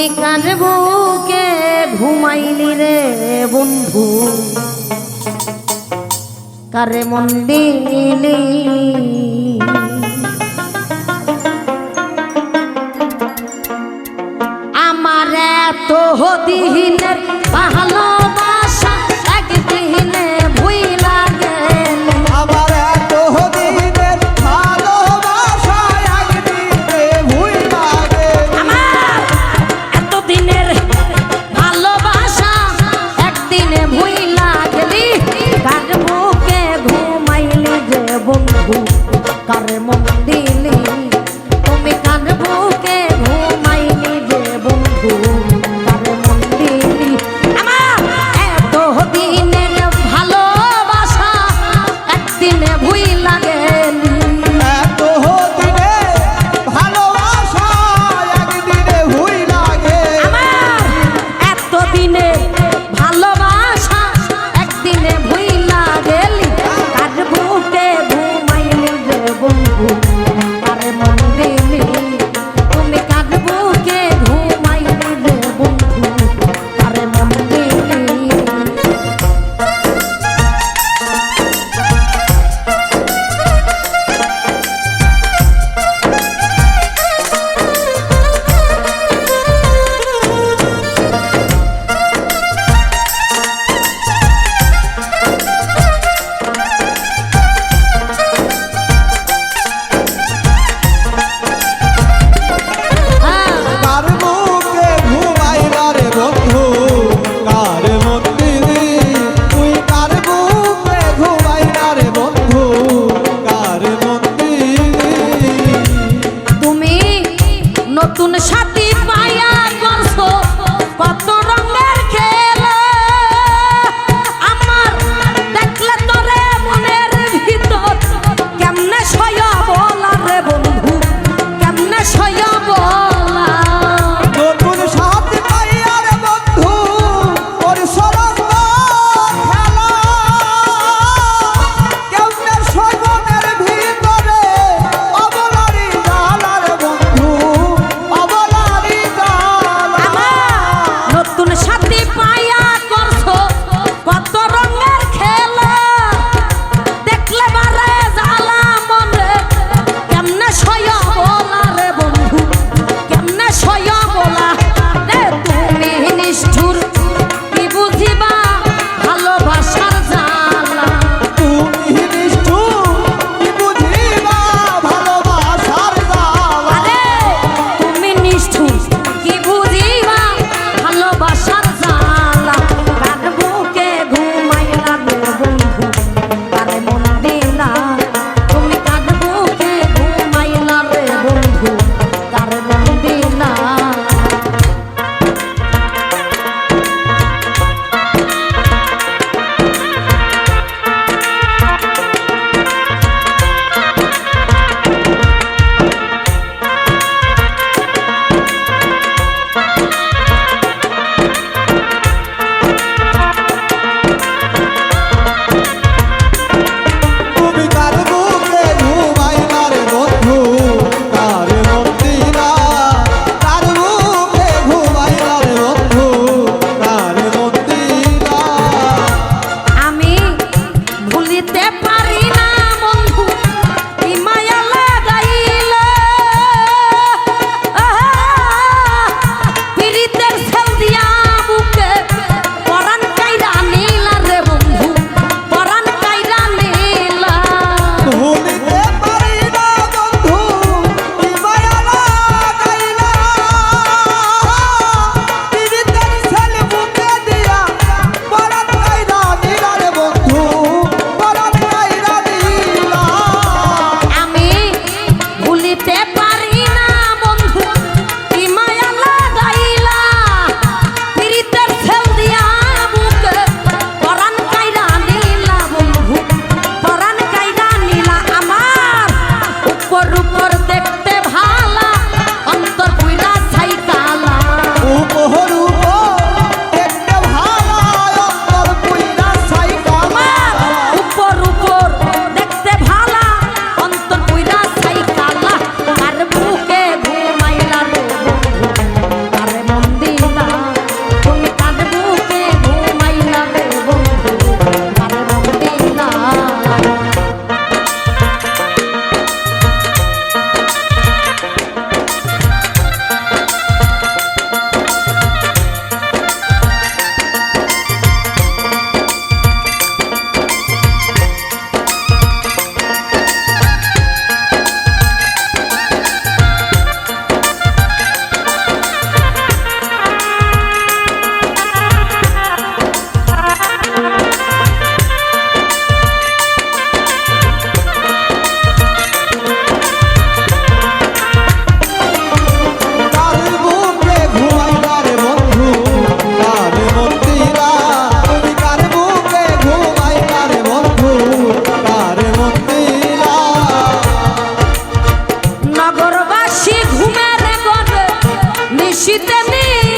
তুমি কার বুকে ঘুমাইলি রে বন্ধু। কারে মন দিলি? আমার এত দিনের ভালোবাসা সাথী পাইয়া করছ কত Two. খুশিতে নেই